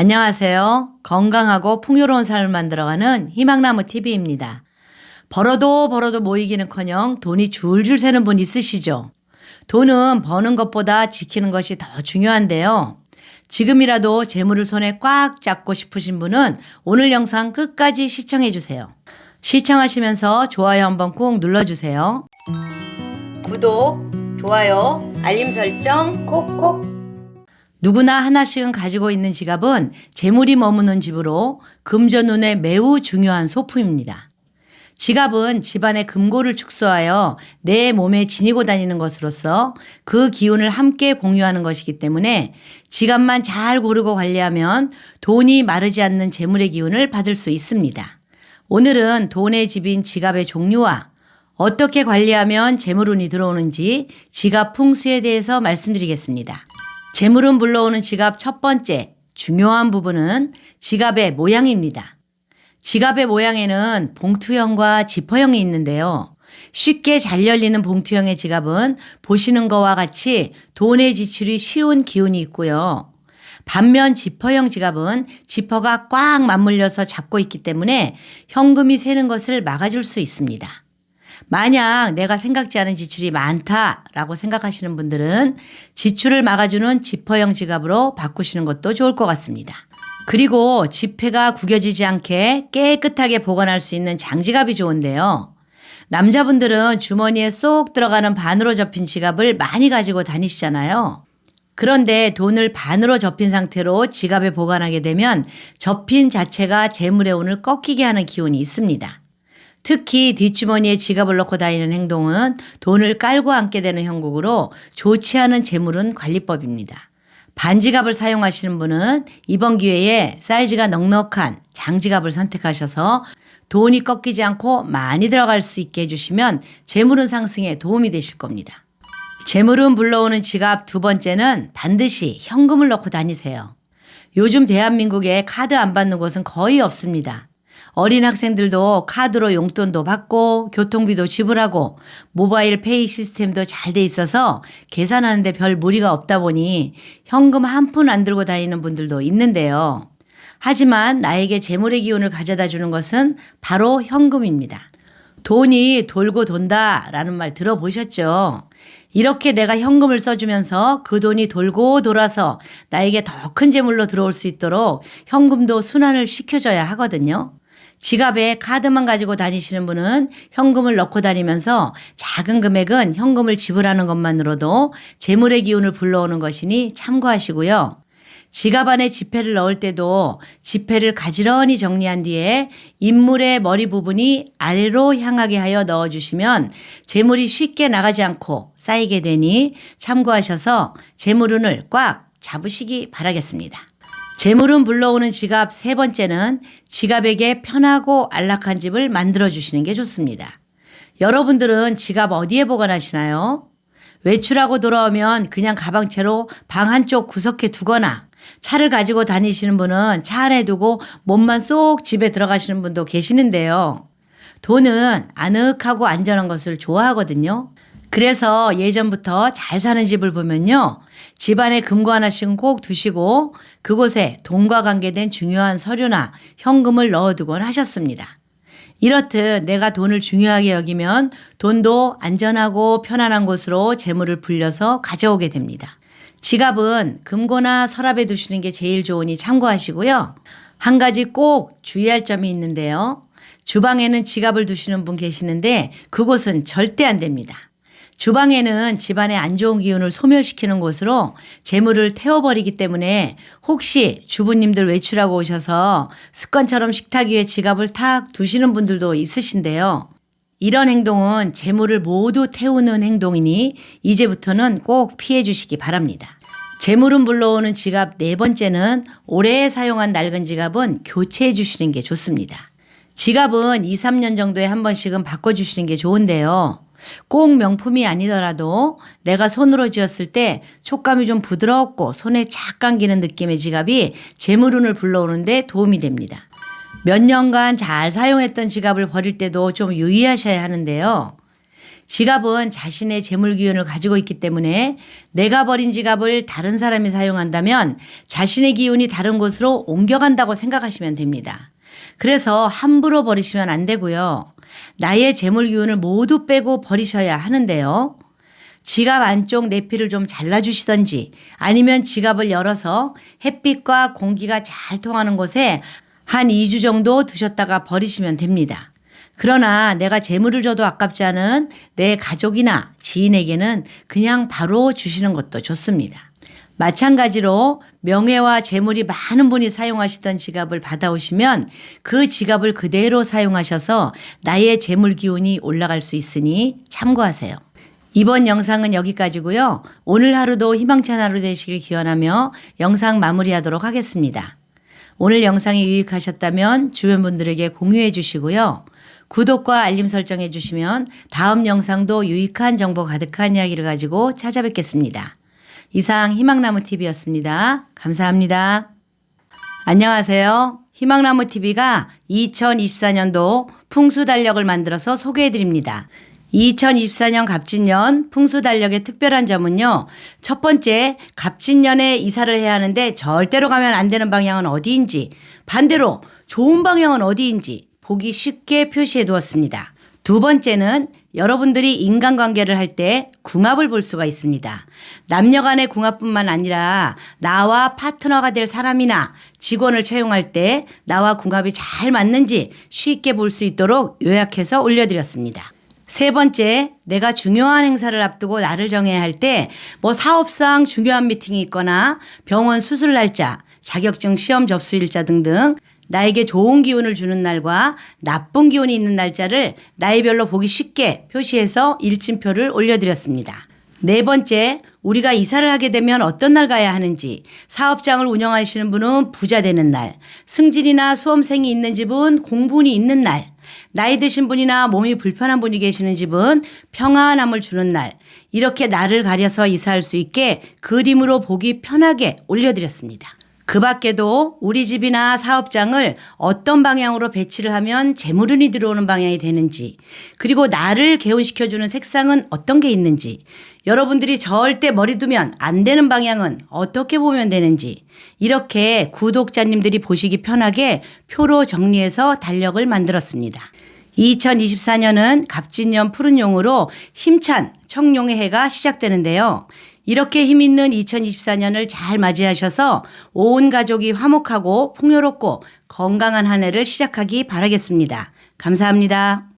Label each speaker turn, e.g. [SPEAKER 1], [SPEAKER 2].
[SPEAKER 1] 안녕하세요. 건강하고 풍요로운 삶을 만들어가는 희망나무 TV입니다. 벌어도 벌어도 모이기는커녕 돈이 줄줄 새는 분 있으시죠? 돈은 버는 것보다 지키는 것이 더 중요한데요. 지금이라도 재물을 손에 꽉 잡고 싶으신 분은 오늘 영상 끝까지 시청해 주세요. 시청하시면서 좋아요 한번 꾹 눌러주세요. 구독, 좋아요, 알림 설정 콕콕 누구나 하나씩은 가지고 있는 지갑은 재물이 머무는 집으로 금전운에 매우 중요한 소품입니다. 지갑은 집안의 금고를 축소하여 내 몸에 지니고 다니는 것으로서 그 기운을 함께 공유하는 것이기 때문에 지갑만 잘 고르고 관리하면 돈이 마르지 않는 재물의 기운을 받을 수 있습니다. 오늘은 돈의 집인 지갑의 종류와 어떻게 관리하면 재물운이 들어오는지 지갑 풍수에 대해서 말씀드리겠습니다. 재물은 불러오는 지갑 첫 번째 중요한 부분은 지갑의 모양입니다. 지갑의 모양에는 봉투형과 지퍼형이 있는데요. 쉽게 잘 열리는 봉투형의 지갑은 보시는 것과 같이 돈의 지출이 쉬운 기운이 있고요. 반면 지퍼형 지갑은 지퍼가 꽉 맞물려서 잡고 있기 때문에 현금이 새는 것을 막아줄 수 있습니다. 만약 내가 생각지 않은 지출이 많다라고 생각하시는 분들은 지출을 막아주는 지퍼형 지갑으로 바꾸시는 것도 좋을 것 같습니다. 그리고 지폐가 구겨지지 않게 깨끗하게 보관할 수 있는 장지갑이 좋은데요. 남자분들은 주머니에 쏙 들어가는 반으로 접힌 지갑을 많이 가지고 다니시잖아요. 그런데 돈을 반으로 접힌 상태로 지갑에 보관하게 되면 접힌 자체가 재물의 운을 꺾이게 하는 기운이 있습니다. 특히 뒷주머니에 지갑을 넣고 다니는 행동은 돈을 깔고 앉게 되는 형국으로 좋지 않은 재물은 관리법입니다. 반지갑을 사용하시는 분은 이번 기회에 사이즈가 넉넉한 장지갑을 선택하셔서 돈이 꺾이지 않고 많이 들어갈 수 있게 해주시면 재물운 상승에 도움이 되실 겁니다. 재물운 불러오는 지갑 두 번째는 반드시 현금을 넣고 다니세요. 요즘 대한민국에 카드 안 받는 곳은 거의 없습니다. 어린 학생들도 카드로 용돈도 받고 교통비도 지불하고 모바일 페이 시스템도 잘 돼 있어서 계산하는데 별 무리가 없다 보니 현금 한 푼 안 들고 다니는 분들도 있는데요. 하지만 나에게 재물의 기운을 가져다 주는 것은 바로 현금입니다. 돈이 돌고 돈다 라는 말 들어보셨죠? 이렇게 내가 현금을 써주면서 그 돈이 돌고 돌아서 나에게 더 큰 재물로 들어올 수 있도록 현금도 순환을 시켜줘야 하거든요. 지갑에 카드만 가지고 다니시는 분은 현금을 넣고 다니면서 작은 금액은 현금을 지불하는 것만으로도 재물의 기운을 불러오는 것이니 참고하시고요. 지갑 안에 지폐를 넣을 때도 지폐를 가지런히 정리한 뒤에 인물의 머리 부분이 아래로 향하게 하여 넣어주시면 재물이 쉽게 나가지 않고 쌓이게 되니 참고하셔서 재물운을 꽉 잡으시기 바라겠습니다. 재물은 불러오는 지갑 세 번째는 지갑에게 편하고 안락한 집을 만들어 주시는 게 좋습니다. 여러분들은 지갑 어디에 보관하시나요? 외출하고 돌아오면 그냥 가방채로 방 한쪽 구석에 두거나 차를 가지고 다니시는 분은 차 안에 두고 몸만 쏙 집에 들어가시는 분도 계시는데요. 돈은 아늑하고 안전한 것을 좋아하거든요. 그래서 예전부터 잘 사는 집을 보면요. 집안에 금고 하나씩은 꼭 두시고 그곳에 돈과 관계된 중요한 서류나 현금을 넣어두곤 하셨습니다. 이렇듯 내가 돈을 중요하게 여기면 돈도 안전하고 편안한 곳으로 재물을 불려서 가져오게 됩니다. 지갑은 금고나 서랍에 두시는 게 제일 좋으니 참고하시고요. 한 가지 꼭 주의할 점이 있는데요. 주방에는 지갑을 두시는 분 계시는데 그곳은 절대 안 됩니다. 주방에는 집안의 안 좋은 기운을 소멸시키는 곳으로 재물을 태워버리기 때문에 혹시 주부님들 외출하고 오셔서 습관처럼 식탁 위에 지갑을 탁 두시는 분들도 있으신데요. 이런 행동은 재물을 모두 태우는 행동이니 이제부터는 꼭 피해 주시기 바랍니다. 재물은 불러오는 지갑 네 번째는 오래 사용한 낡은 지갑은 교체해 주시는 게 좋습니다. 지갑은 2, 3년 정도에 한 번씩은 바꿔 주시는 게 좋은데요. 꼭 명품이 아니더라도 내가 손으로 쥐었을 때 촉감이 좀 부드럽고 손에 착 감기는 느낌의 지갑이 재물운을 불러오는데 도움이 됩니다. 몇 년간 잘 사용했던 지갑을 버릴 때도 좀 유의하셔야 하는데요. 지갑은 자신의 재물 기운을 가지고 있기 때문에 내가 버린 지갑을 다른 사람이 사용한다면 자신의 기운이 다른 곳으로 옮겨간다고 생각하시면 됩니다. 그래서 함부로 버리시면 안 되고요. 나의 재물 기운을 모두 빼고 버리셔야 하는데요. 지갑 안쪽 내피를 좀 잘라주시던지 아니면 지갑을 열어서 햇빛과 공기가 잘 통하는 곳에 한 2주 정도 두셨다가 버리시면 됩니다. 그러나 내가 재물을 줘도 아깝지 않은 내 가족이나 지인에게는 그냥 바로 주시는 것도 좋습니다. 마찬가지로 명예와 재물이 많은 분이 사용하시던 지갑을 받아오시면 그 지갑을 그대로 사용하셔서 나의 재물 기운이 올라갈 수 있으니 참고하세요. 이번 영상은 여기까지고요. 오늘 하루도 희망찬 하루 되시길 기원하며 영상 마무리하도록 하겠습니다. 오늘 영상이 유익하셨다면 주변 분들에게 공유해 주시고요. 구독과 알림 설정해 주시면 다음 영상도 유익한 정보 가득한 이야기를 가지고 찾아뵙겠습니다. 이상 희망나무 TV였습니다. 감사합니다. 안녕하세요. 희망나무 TV가 2024년도 풍수 달력을 만들어서 소개해 드립니다. 2024년 갑진년 풍수 달력의 특별한 점은요. 첫 번째, 갑진년에 이사를 해야 하는데 절대로 가면 안 되는 방향은 어디인지, 반대로 좋은 방향은 어디인지 보기 쉽게 표시해 두었습니다. 두 번째는 여러분들이 인간관계를 할 때 궁합을 볼 수가 있습니다. 남녀 간의 궁합뿐만 아니라 나와 파트너가 될 사람이나 직원을 채용할 때 나와 궁합이 잘 맞는지 쉽게 볼 수 있도록 요약해서 올려드렸습니다. 세 번째, 내가 중요한 행사를 앞두고 날을 정해야 할 때 뭐 사업상 중요한 미팅이 있거나 병원 수술 날짜, 자격증 시험 접수 일자 등등 나에게 좋은 기운을 주는 날과 나쁜 기운이 있는 날짜를 나이별로 보기 쉽게 표시해서 일침표를 올려드렸습니다. 네 번째, 우리가 이사를 하게 되면 어떤 날 가야 하는지, 사업장을 운영하시는 분은 부자 되는 날, 승진이나 수험생이 있는 집은 공분이 있는 날, 나이 드신 분이나 몸이 불편한 분이 계시는 집은 평안함을 주는 날, 이렇게 날을 가려서 이사할 수 있게 그림으로 보기 편하게 올려드렸습니다. 그 밖에도 우리 집이나 사업장을 어떤 방향으로 배치를 하면 재물운이 들어오는 방향이 되는지, 그리고 나를 개운시켜주는 색상은 어떤 게 있는지, 여러분들이 절대 머리 두면 안 되는 방향은 어떻게 보면 되는지, 이렇게 구독자님들이 보시기 편하게 표로 정리해서 달력을 만들었습니다. 2024년은 갑진년 푸른 용으로 힘찬 청룡의 해가 시작되는데요. 이렇게 힘있는 2024년을 잘 맞이하셔서 온 가족이 화목하고 풍요롭고 건강한 한 해를 시작하기 바라겠습니다. 감사합니다.